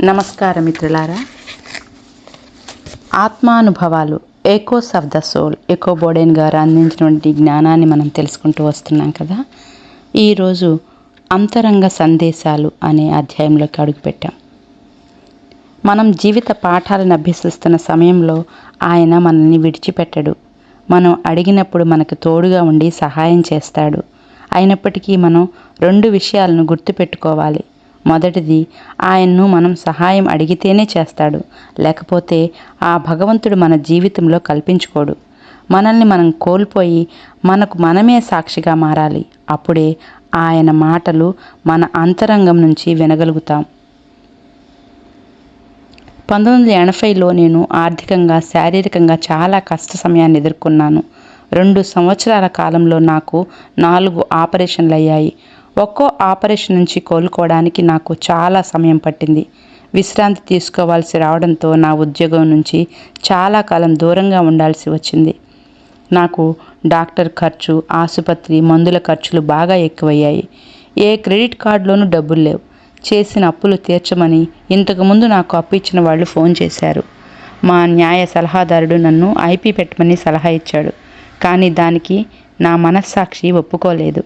నమస్కారం మిత్రులారా. ఆత్మానుభవాలు echoes of the soul Echo Bodine గారు అందించినటువంటి జ్ఞానాన్ని మనం తెలుసుకుంటూ వస్తున్నాం కదా. ఈరోజు అంతరంగ సందేశాలు అనే అధ్యాయంలోకి అడుగుపెట్టాం మనం జీవిత పాఠాలను అభ్యసిస్తున్న సమయంలో ఆయన మనల్ని విడిచిపెట్టడు. మనం అడిగినప్పుడు మనకు తోడుగా ఉండి సహాయం చేస్తాడు. అయినప్పటికీ మనం రెండు విషయాలను గుర్తుపెట్టుకోవాలి. మొదటిది ఆయన్ను మనం సహాయం అడిగితేనే చేస్తాడు. లేకపోతే ఆ భగవంతుడు మన జీవితంలో కల్పించుకోడు. మనల్ని మనం కోల్పోయి మనకు మనమే సాక్షిగా మారాలి. అప్పుడే ఆయన మాటలు మన అంతరంగం నుంచి వినగలుగుతాం. పంతొమ్మిది వందల ఎనభైలో నేను ఆర్థికంగా శారీరకంగా చాలా కష్ట సమయాన్ని ఎదుర్కొన్నాను. రెండు సంవత్సరాల కాలంలో నాకు నాలుగు ఆపరేషన్లు అయ్యాయి ఒక్కో ఆపరేషన్ నుంచి కోలుకోవడానికి నాకు చాలా సమయం పట్టింది. విశ్రాంతి తీసుకోవాల్సి రావడంతో నా ఉద్యోగం నుంచి చాలా కాలం దూరంగా ఉండాల్సి వచ్చింది. నాకు డాక్టర్ ఖర్చు ఆసుపత్రి మందుల ఖర్చులు బాగా ఎక్కువయ్యాయి. ఏ క్రెడిట్ కార్డులోనూ డబ్బులు లేవు. చేసిన అప్పులు తీర్చమని ఇంతకుముందు నాకు అప్పు ఇచ్చిన వాళ్ళు ఫోన్ చేశారు. మా న్యాయ సలహాదారుడు నన్ను ఐపీ పెట్టమని సలహా ఇచ్చాడు. కానీ దానికి నా మనస్సాక్షి ఒప్పుకోలేదు.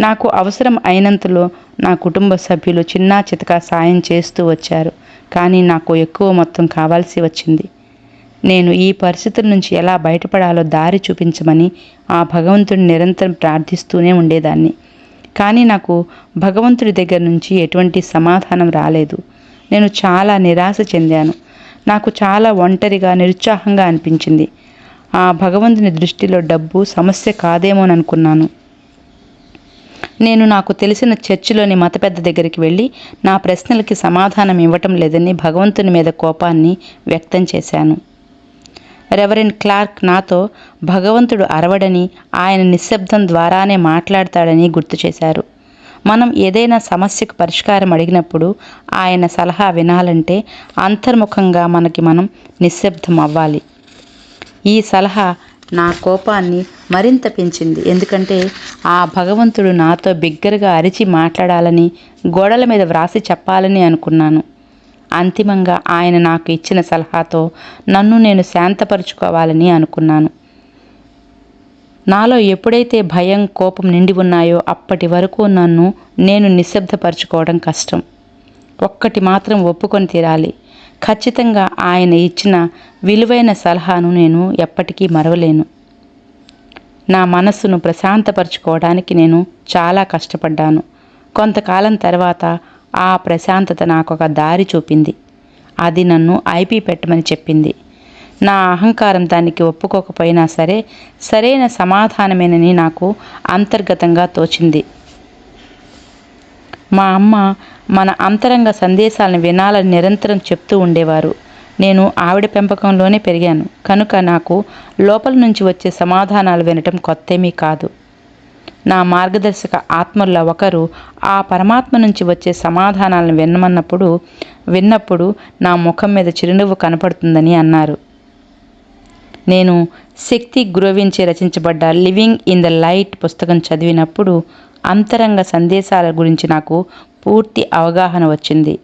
నాకు అవసరం అయినంతలో నా కుటుంబ సభ్యులు చిన్నా చితకా సాయం చేస్తూ వచ్చారు. కానీ నాకు ఎక్కువ మొత్తం కావాల్సి వచ్చింది. నేను ఈ పరిస్థితుల నుంచి ఎలా బయటపడాలో దారి చూపించమని ఆ భగవంతుడిని నిరంతరం ప్రార్థిస్తూనే ఉండేదాన్ని. కానీ నాకు భగవంతుడి దగ్గర నుంచి ఎటువంటి సమాధానం రాలేదు. నేను చాలా నిరాశ చెందాను. నాకు చాలా ఒంటరిగా నిరుత్సాహంగా అనిపించింది. ఆ భగవంతుని దృష్టిలో డబ్బు సమస్య కాదేమోననుకున్నాను. నేను నాకు తెలిసిన చర్చిలోని మత పెద్ద దగ్గరికి వెళ్ళి నా ప్రశ్నలకి సమాధానం ఇవ్వటం లేదని భగవంతుని మీద కోపాన్ని వ్యక్తం చేశాను. రెవరెండ్ క్లార్క్ నాతో భగవంతుడు అరవడని ఆయన నిశ్శబ్దం ద్వారానే మాట్లాడతాడని గుర్తు చేశారు. మనం ఏదైనా సమస్యకు పరిష్కారం అడిగినప్పుడు ఆయన సలహా వినాలంటే అంతర్ముఖంగా మనకి మనం నిశ్శబ్దం అవ్వాలి. ఈ సలహా నా కోపాన్ని మరింత పెంచింది. ఎందుకంటే ఆ భగవంతుడు నాతో బిగ్గరగా అరిచి మాట్లాడాలని గోడల మీద వ్రాసి చెప్పాలని అనుకున్నాను. అంతిమంగా ఆయన నాకు ఇచ్చిన సలహాతో నన్ను నేను శాంతపరుచుకోవాలని అనుకున్నాను. నాలో ఎప్పుడైతే భయం కోపం నిండి ఉన్నాయో అప్పటి వరకు నన్ను నేను నిశ్శబ్దపరచుకోవడం కష్టం. ఒక్కటి మాత్రం ఒప్పుకొని తీరాలి. ఖచ్చితంగా ఆయన ఇచ్చిన విలువైన సలహాను నేను ఎప్పటికీ మరవలేను. నా మనస్సును ప్రశాంతపరచుకోవడానికి నేను చాలా కష్టపడ్డాను. కొంతకాలం తర్వాత ఆ ప్రశాంతత నాకు ఒక దారి చూపింది. అది నన్ను ఐపీ పెట్టమని చెప్పింది. నా అహంకారం దానికి ఒప్పుకోకపోయినా సరే సరైన సమాధానమేనని నాకు అంతర్గతంగా తోచింది. మా అమ్మ మన అంతరంగ సందేశాలను వినాలని నిరంతరం చెప్తూ ఉండేవారు. నేను ఆవిడ పెంపకంలోనే పెరిగాను. కనుక నాకు లోపల నుంచి వచ్చే సమాధానాలు వినటం కొత్తేమీ కాదు. నా మార్గదర్శక ఆత్మల్లో ఒకరు ఆ పరమాత్మ నుంచి వచ్చే సమాధానాలను వినమన్నప్పుడు విన్నప్పుడు నా ముఖం మీద చిరునవ్వు కనపడుతుందని అన్నారు. నేను శక్తి గురవించి రచించబడ్డ లివింగ్ ఇన్ ద లైట్ పుస్తకం చదివినప్పుడు అంతరంగ సందేశాల గురించి నాకు పూర్తి అవగాహన వచ్చింది.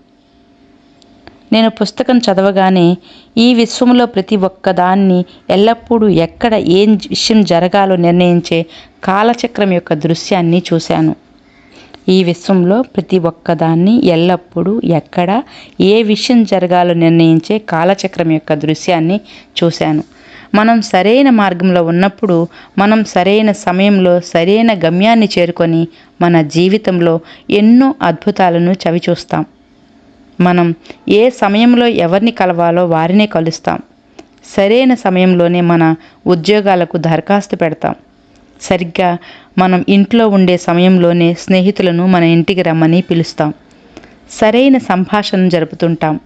నేను పుస్తకం చదవగానే ఈ విశ్వంలో ప్రతి ఒక్కదాన్ని ఎల్లప్పుడూ ఎక్కడ ఏం విషయం జరగాలో నిర్ణయించే కాలచక్రం యొక్క దృశ్యాన్ని చూశాను. ఈ విశ్వంలో ప్రతి ఒక్కదాన్ని ఎల్లప్పుడూ ఎక్కడ ఏ విషయం జరగాలో నిర్ణయించే కాలచక్రం యొక్క దృశ్యాన్ని చూశాను. మనం సరైన మార్గంలో ఉన్నప్పుడు మనం సరైన సమయంలో సరైన గమ్యాన్ని చేరుకొని మన జీవితంలో ఎన్నో అద్భుతాలను చవిచూస్తాం. మనం ఏ సమయంలో ఎవరిని కలవాలో వారినే కలుస్తాం. సరైన సమయంలోనే మన ఉద్యోగాలకు దరఖాస్తు పెడతాం. సరిగ్గా మనం ఇంట్లో ఉండే సమయంలోనే స్నేహితులను మన ఇంటికి రమ్మని పిలుస్తాం. సరైన సంభాషణ జరుపుతుంటాం.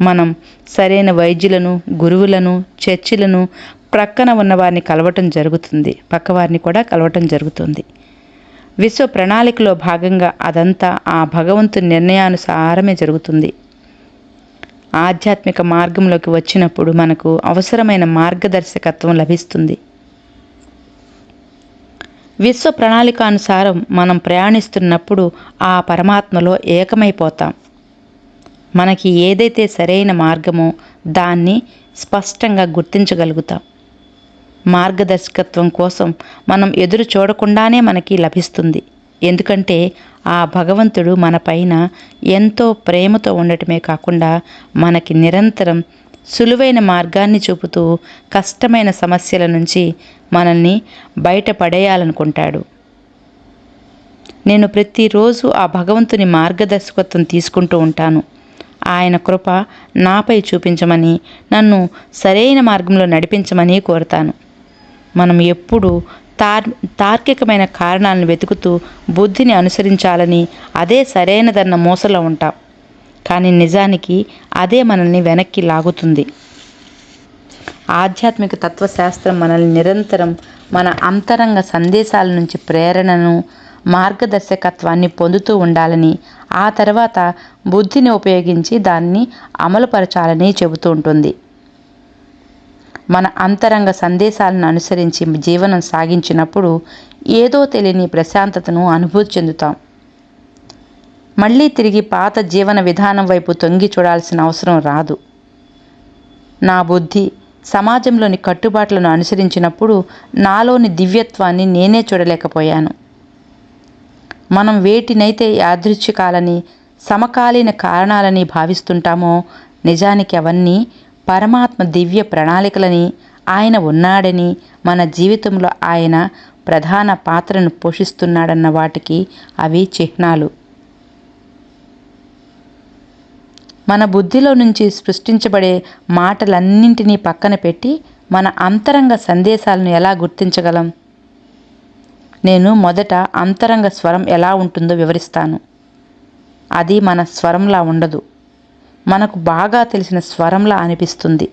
మనం సరైన వైద్యులను గురువులను చర్చిలను ప్రక్కన ఉన్నవారిని కలవటం జరుగుతుంది. పక్కవారిని కూడా కలవటం జరుగుతుంది. విశ్వ ప్రణాళికలో భాగంగా అదంతా ఆ భగవంతుని నిర్ణయానుసారమే జరుగుతుంది. ఆధ్యాత్మిక మార్గంలోకి వచ్చినప్పుడు మనకు అవసరమైన మార్గదర్శకత్వం లభిస్తుంది. విశ్వ ప్రణాళికానుసారం మనం ప్రయాణిస్తున్నప్పుడు ఆ పరమాత్మలో ఏకమైపోతాం. మనకి ఏదైతే సరైన మార్గమో దాన్ని స్పష్టంగా గుర్తించగలుగుతాం. మార్గదర్శకత్వం కోసం మనం ఎదురు చూడకుండానే మనకి లభిస్తుంది. ఎందుకంటే ఆ భగవంతుడు మనపైన ఎంతో ప్రేమతో ఉండటమే కాకుండా మనకి నిరంతరం సులువైన మార్గాన్ని చూపుతూ కష్టమైన సమస్యల నుంచి మనల్ని బయటపడేయాలనుకుంటాడు. నేను ప్రతిరోజు ఆ భగవంతుని మార్గదర్శకత్వం తీసుకుంటూ ఉంటాను. ఆయన కృప నాపై చూపించమని నన్ను సరైన మార్గంలో నడిపించమని కోరుతాను. మనం ఎప్పుడు తార్ తార్కికమైన కారణాలను వెతుకుతూ బుద్ధిని అనుసరించాలని అదే సరైనదన్న మూసలో ఉంటాం. కానీ నిజానికి అదే మనల్ని వెనక్కి లాగుతుంది. ఆధ్యాత్మిక తత్వశాస్త్రం మనల్ని నిరంతరం మన అంతరంగ సందేశాల నుంచి ప్రేరణను మార్గదర్శకత్వాన్ని పొందుతూ ఉండాలని ఆ తర్వాత బుద్ధిని ఉపయోగించి దాన్ని అమలుపరచాలని చెబుతూ ఉంటుంది. మన అంతరంగ సందేశాలను అనుసరించి జీవనం సాగించినప్పుడు ఏదో తెలియని ప్రశాంతతను అనుభూతి చెందుతాం. మళ్ళీ తిరిగి పాత జీవన విధానం వైపు తొంగి చూడాల్సిన అవసరం రాదు. నా బుద్ధి సమాజంలోని కట్టుబాట్లను అనుసరించినప్పుడు నాలోని దివ్యత్వాన్ని నేనే చూడలేకపోయాను. మనం వేటినైతే యాదృచ్ఛికాలని సమకాలీన కారణాలని భావిస్తుంటామో నిజానికి అవన్నీ పరమాత్మ దివ్య ప్రణాళికలని ఆయన ఉన్నాడని మన జీవితంలో ఆయన ప్రధాన పాత్రను పోషిస్తున్నాడన్న వాటికి అవి చిహ్నాలు. మన బుద్ధిలో నుంచి సృష్టించబడే మాటలన్నింటినీ పక్కన పెట్టి మన అంతరంగ సందేశాలను ఎలా గుర్తించగలం? నేను మొదట అంతరంగ స్వరం ఎలా ఉంటుందో వివరిస్తాను. అది మన స్వరంలా ఉండదు. మనకు బాగా తెలిసిన స్వరంలా అనిపిస్తుంది.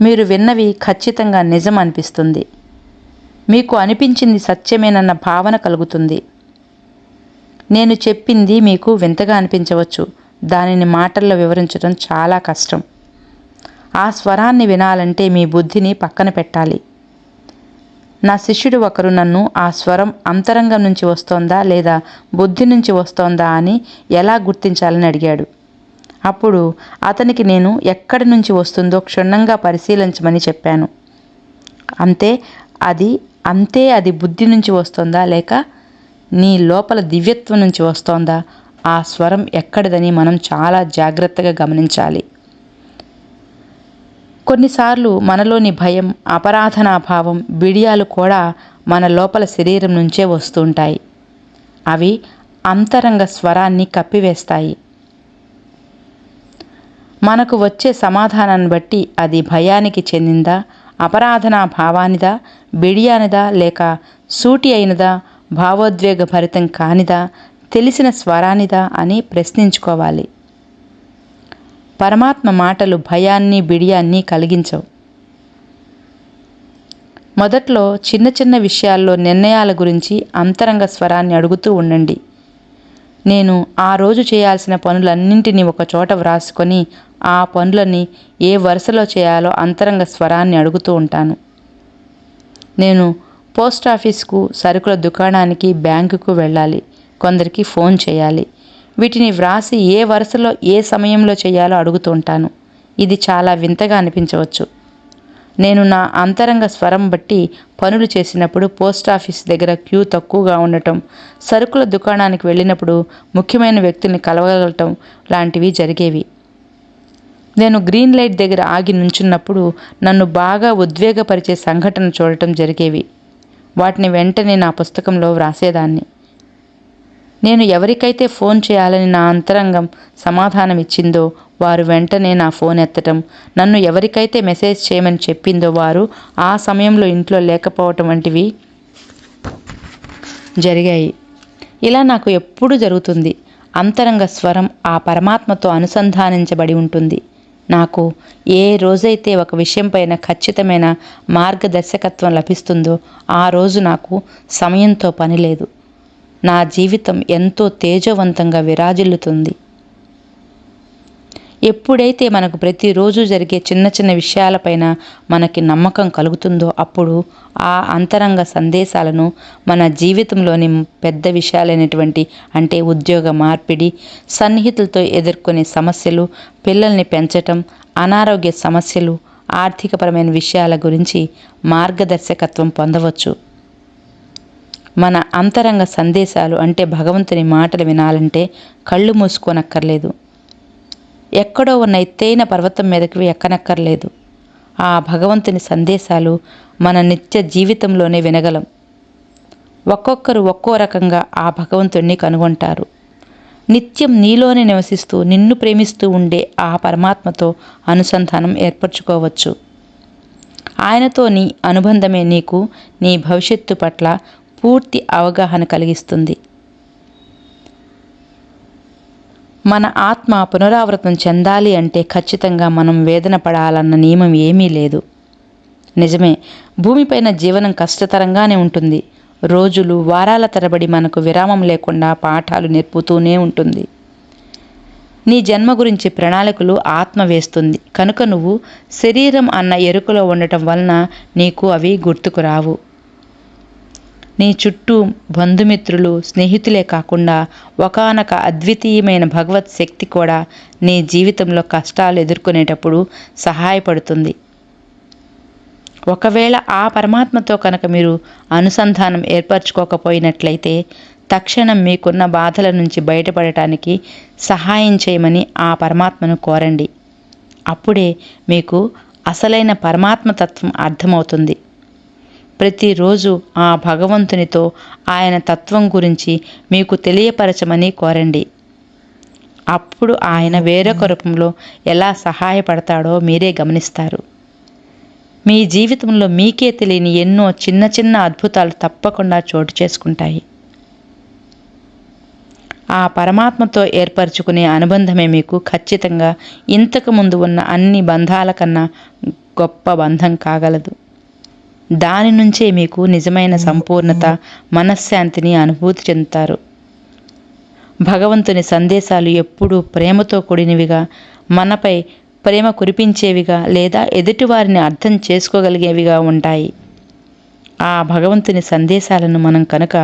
మీరు విన్నవి ఖచ్చితంగా నిజం అనిపిస్తుంది. మీకు అనిపించింది సత్యమేనన్న భావన కలుగుతుంది. నేను చెప్పింది మీకు వింతగా అనిపించవచ్చు. దానిని మాటల్లో వివరించడం చాలా కష్టం. ఆ స్వరాన్ని వినాలంటే మీ బుద్ధిని పక్కన పెట్టాలి. నా శిష్యుడు ఒకరు నన్ను ఆ స్వరం అంతరంగం నుంచి వస్తోందా లేదా బుద్ధి నుంచి వస్తోందా అని ఎలా గుర్తించాలని అడిగాడు. అప్పుడు అతనికి నేను ఎక్కడి నుంచి వస్తుందో క్షుణ్ణంగా పరిశీలించమని చెప్పాను. అంతే అది అంతే అది బుద్ధి నుంచి వస్తుందా లేక నీ లోపల దివ్యత్వం నుంచి వస్తోందా? ఆ స్వరం ఎక్కడిదని మనం చాలా జాగ్రత్తగా గమనించాలి. కొన్నిసార్లు మనలోని భయం అపరాధనాభావం బిడియాలు కూడా మన లోపల శరీరం నుంచే వస్తుంటాయి. అవి అంతరంగ స్వరాన్ని కప్పివేస్తాయి. మనకు వచ్చే సమాధానాన్ని బట్టి అది భయానికి చెందిందా అపరాధనా భావానిదా బిడియానిదా లేక సూటి అయినదా భావోద్వేగ భరితం కానిదా తెలిసిన స్వరానిదా అని ప్రశ్నించుకోవాలి. పరమాత్మ మాటలు భయాన్ని బిడియాన్ని కలిగించవు. మొదట్లో చిన్న చిన్న విషయాల్లో నిర్ణయాల గురించి అంతరంగ స్వరాన్ని అడుగుతూ ఉండండి. నేను ఆ రోజు చేయాల్సిన పనులన్నింటినీ ఒక చోట వ్రాసుకొని ఆ పనులని ఏ వరుసలో చేయాలో అంతరంగ స్వరాన్ని అడుగుతూ ఉంటాను. నేను పోస్ట్ ఆఫీస్కు సరుకుల దుకాణానికి బ్యాంకుకు వెళ్ళాలి. కొందరికి ఫోన్ చేయాలి. వీటిని వ్రాసి ఏ వరుసలో ఏ సమయంలో చేయాలో అడుగుతుంటాను. ఇది చాలా వింతగా అనిపించవచ్చు. నేను నా అంతరంగ స్వరం బట్టి పనులు చేసినప్పుడు పోస్ట్ ఆఫీస్ దగ్గర క్యూ తక్కువగా ఉండటం సరుకుల దుకాణానికి వెళ్ళినప్పుడు ముఖ్యమైన వ్యక్తుల్ని కలవగలటం లాంటివి జరిగేవి. నేను గ్రీన్ లైట్ దగ్గర ఆగి నుంచున్నప్పుడు నన్ను బాగా ఉద్వేగపరిచే సంఘటన చూడటం జరిగేవి. వాటిని వెంటనే నా పుస్తకంలో వ్రాసేదాన్ని. నేను ఎవరికైతే ఫోన్ చేయాలని నా అంతరంగం సమాధానం ఇచ్చిందో వారు వెంటనే నా ఫోన్ ఎత్తటం. నన్ను ఎవరికైతే మెసేజ్ చేయమని చెప్పిందో వారు ఆ సమయంలో ఇంట్లో లేకపోవటం వంటివి జరిగాయి. ఇలా నాకు ఎప్పుడు జరుగుతుంది. అంతరంగ స్వరం ఆ పరమాత్మతో అనుసంధానించబడి ఉంటుంది. నాకు ఏ రోజైతే ఒక విషయంపైన ఖచ్చితమైన మార్గదర్శకత్వం లభిస్తుందో ఆ రోజు నాకు సమయంతో పని లేదు. నా జీవితం ఎంతో తేజవంతంగా విరాజిల్లుతుంది. ఎప్పుడైతే మనకు ప్రతిరోజు జరిగే చిన్న చిన్న విషయాలపైన మనకి నమ్మకం కలుగుతుందో అప్పుడు ఆ అంతరంగ సందేశాలను మన జీవితంలోని పెద్ద విషయాలైనటువంటి అంటే ఉద్యోగ మార్పిడి సన్నిహితులతో ఎదుర్కొనే సమస్యలు పిల్లల్ని పెంచటం అనారోగ్య సమస్యలు ఆర్థికపరమైన విషయాల గురించి మార్గదర్శకత్వం పొందవచ్చు. మన అంతరంగ సందేశాలు అంటే భగవంతుని మాటలు వినాలంటే కళ్ళు మూసుకోనక్కర్లేదు. ఎక్కడో ఉన్న ఎత్తైన పర్వతం మీదకి ఎక్కనక్కర్లేదు. ఆ భగవంతుని సందేశాలు మన నిత్య జీవితంలోనే వినగలం. ఒక్కొక్కరు ఒక్కో రకంగా ఆ భగవంతుణ్ణి కనుగొంటారు. నిత్యం నీలోనే నివసిస్తూ నిన్ను ప్రేమిస్తూ ఉండే ఆ పరమాత్మతో అనుసంధానం ఏర్పరచుకోవచ్చు. ఆయనతో నీ అనుబంధమే నీకు నీ భవిష్యత్తు పట్ల పూర్తి అవగాహన కలిగిస్తుంది. మన ఆత్మ పునరావృతం చెందాలి అంటే ఖచ్చితంగా మనం వేదన పడాలన్న నియమం ఏమీ లేదు. నిజమే భూమిపైన జీవనం కష్టతరంగానే ఉంటుంది. రోజులు వారాల తరబడి మనకు విరామం లేకుండా పాఠాలు నేర్పుతూనే ఉంటుంది. నీ జన్మ గురించి ప్రణాళికలు ఆత్మ వేస్తుంది. కనుక నువ్వు శరీరం అన్న ఎరుకలో ఉండటం వలన నీకు అవి గుర్తుకు రావు. నీ చుట్టూ బంధుమిత్రులు స్నేహితులే కాకుండా ఒకానొక అద్వితీయమైన భగవత్ శక్తి కూడా నీ జీవితంలో కష్టాలు ఎదుర్కొనేటప్పుడు సహాయపడుతుంది. ఒకవేళ ఆ పరమాత్మతో కనుక మీరు అనుసంధానం ఏర్పరచుకోకపోయినట్లయితే తక్షణం మీకున్న బాధల నుంచి బయటపడటానికి సహాయం చేయమని ఆ పరమాత్మను కోరండి. అప్పుడే మీకు అసలైన పరమాత్మతత్వం అర్థమవుతుంది. ప్రతిరోజు ఆ భగవంతునితో ఆయన తత్వం గురించి మీకు తెలియపరచమని కోరండి. అప్పుడు ఆయన వేరొక రూపంలో ఎలా సహాయపడతాడో మీరే గమనిస్తారు. మీ జీవితంలో మీకే తెలియని ఎన్నో చిన్న చిన్న అద్భుతాలు తప్పకుండా చోటు చేసుకుంటాయి. ఆ పరమాత్మతో ఏర్పరచుకునే అనుబంధమే మీకు ఖచ్చితంగా ఇంతకు ముందు ఉన్న అన్ని బంధాల కన్నా గొప్ప బంధం కాగలదు. దాని నుంచే మీకు నిజమైన సంపూర్ణత మనశ్శాంతిని అనుభూతి చెందుతారు. భగవంతుని సందేశాలు ఎప్పుడూ ప్రేమతో కూడినవిగా మనపై ప్రేమ కురిపించేవిగా లేదా ఎదుటివారిని అర్థం చేసుకోగలిగేవిగా ఉంటాయి. ఆ భగవంతుని సందేశాలను మనం కనుక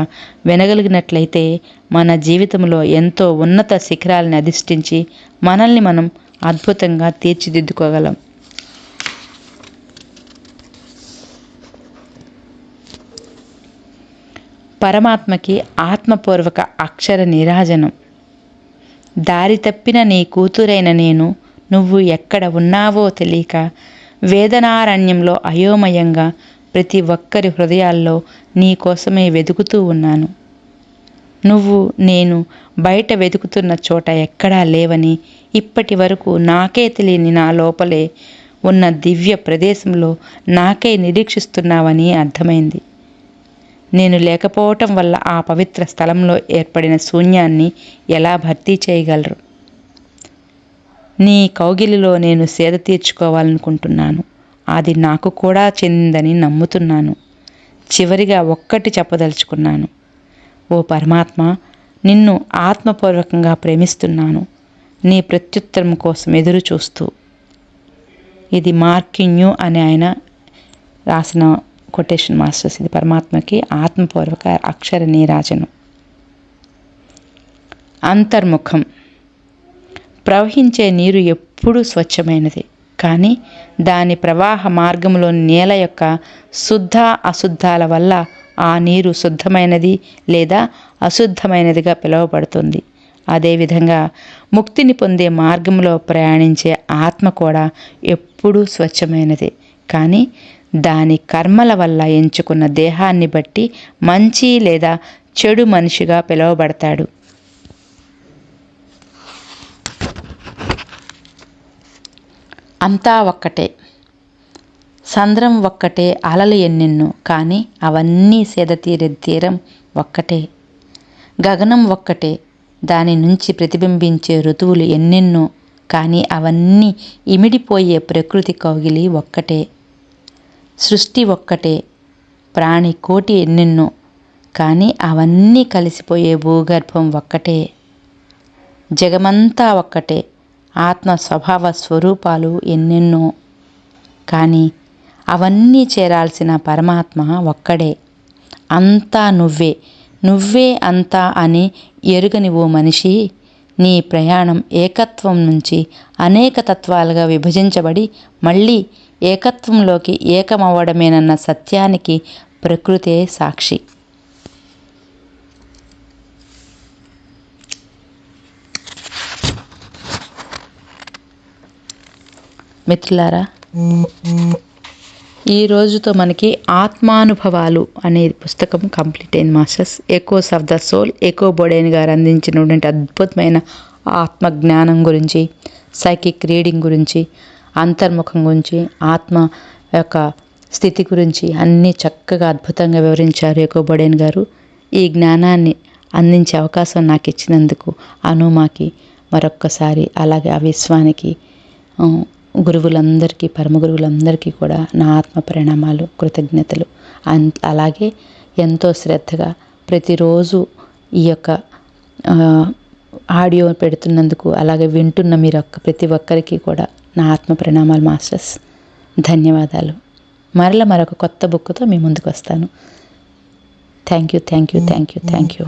వినగలిగినట్లయితే మన జీవితంలో ఎంతో ఉన్నత శిఖరాలను అధిష్ఠించి మనల్ని మనం అద్భుతంగా తీర్చిదిద్దుకోగలం. పరమాత్మకి ఆత్మపూర్వక అక్షర నిరాజనం. దారి తప్పిన నీ కూతురైన నేను నువ్వు ఎక్కడ ఉన్నావో తెలియక వేదనారణ్యంలో అయోమయంగా ప్రతి ఒక్కరి హృదయాల్లో నీ కోసమే వెతుకుతూ ఉన్నాను. నువ్వు నేను బయట వెతుకుతున్న చోట ఎక్కడా లేవని ఇప్పటి వరకు నాకే తెలియని నా లోపలే ఉన్న దివ్య ప్రదేశంలో నాకే నిరీక్షిస్తున్నావని అర్థమైంది. నేను లేకపోవటం వల్ల ఆ పవిత్ర స్థలంలో ఏర్పడిన శూన్యాన్ని ఎలా భర్తీ చేయగలరు? నీ కౌగిలిలో నేను సేద తీర్చుకోవాలనుకుంటున్నాను. అది నాకు కూడా చెందిందని నమ్ముతున్నాను. చివరిగా ఒక్కటి చెప్పదలుచుకున్నాను. ఓ పరమాత్మ నిన్ను ఆత్మపూర్వకంగా ప్రేమిస్తున్నాను. నీ ప్రత్యుత్తరం కోసం ఎదురు చూస్తూ. ఇది మార్కిన్యూ అని ఆయన రాసిన కొటేషన్ మాస్టర్స్ ఇది పరమాత్మకి ఆత్మపూర్వక అక్షర నీరాజనం. అంతర్ముఖం. ప్రవహించే నీరు ఎప్పుడూ స్వచ్ఛమైనది కానీ దాని ప్రవాహ మార్గంలో నేల యొక్క శుద్ధ అశుద్ధాల వల్ల ఆ నీరు శుద్ధమైనది లేదా అశుద్ధమైనదిగా పిలువబడుతుంది. అదేవిధంగా ముక్తిని పొందే మార్గంలో ప్రయాణించే ఆత్మ కూడా ఎప్పుడూ స్వచ్ఛమైనది కానీ దాని కర్మల వల్ల ఎంచుకున్న దేహాన్ని బట్టి మంచి లేదా చెడు మనిషిగా పిలువబడతాడు. అంతా ఒక్కటే. సంద్రం ఒక్కటే అలలు ఎన్నెన్నో కానీ అవన్నీ సేదతీరే తీరం ఒక్కటే. గగనం ఒక్కటే దాని నుంచి ప్రతిబింబించే ఋతువులు ఎన్నెన్నో కానీ అవన్నీ ఇమిడిపోయే ప్రకృతి కౌగిలి ఒక్కటే. సృష్టి ఒక్కటే. ప్రాణి కోటి ఎన్నెన్నో. కానీ అవన్నీ కలిసిపోయే భూగర్భం ఒక్కటే. జగమంతా ఒక్కటే. ఆత్మ స్వభావ స్వరూపాలు ఎన్నెన్నో. కానీ అవన్నీ చేరాల్సిన పరమాత్మ ఒక్కడే. అంతా నువ్వే. నువ్వే అంతా అని ఎరుగని ఓ మనిషి నీ ప్రయాణం ఏకత్వం నుంచి అనేక తత్వాలుగా విభజించబడి మళ్ళీ ఏకత్వంలోకి ఏకమవ్వడమేనన్న సత్యానికి ప్రకృతే సాక్షి. మిత్రులారా ఈ రోజుతో మనకి ఆత్మానుభవాలు అనే పుస్తకం కంప్లీట్ అయింది masters. Echoes of the soul Echo Bodine గారు అందించినటువంటి అద్భుతమైన ఆత్మజ్ఞానం గురించి సైకిక్ రీడింగ్ గురించి అంతర్ముఖం గురించి ఆత్మ యొక్క స్థితి గురించి అన్నీ చక్కగా అద్భుతంగా వివరించారు ఎకో గారు. ఈ జ్ఞానాన్ని అందించే అవకాశం నాకు ఇచ్చినందుకు అనుమాకి మరొక్కసారి అలాగే ఆ విశ్వానికి గురువులందరికీ పరమ గురువులందరికీ కూడా నా ఆత్మ పరిణామాలు కృతజ్ఞతలు. అన్ అలాగే ఎంతో శ్రద్ధగా ప్రతిరోజు ఈ యొక్క ఆడియో పెడుతున్నందుకు అలాగే వింటున్న మీరు ప్రతి ఒక్కరికి కూడా నా ఆత్మ ప్రణామాలు మాస్టర్స్. ధన్యవాదాలు. మరల మరొక కొత్త బుక్తో మీ ముందుకు వస్తాను. Thank you thank you thank you thank you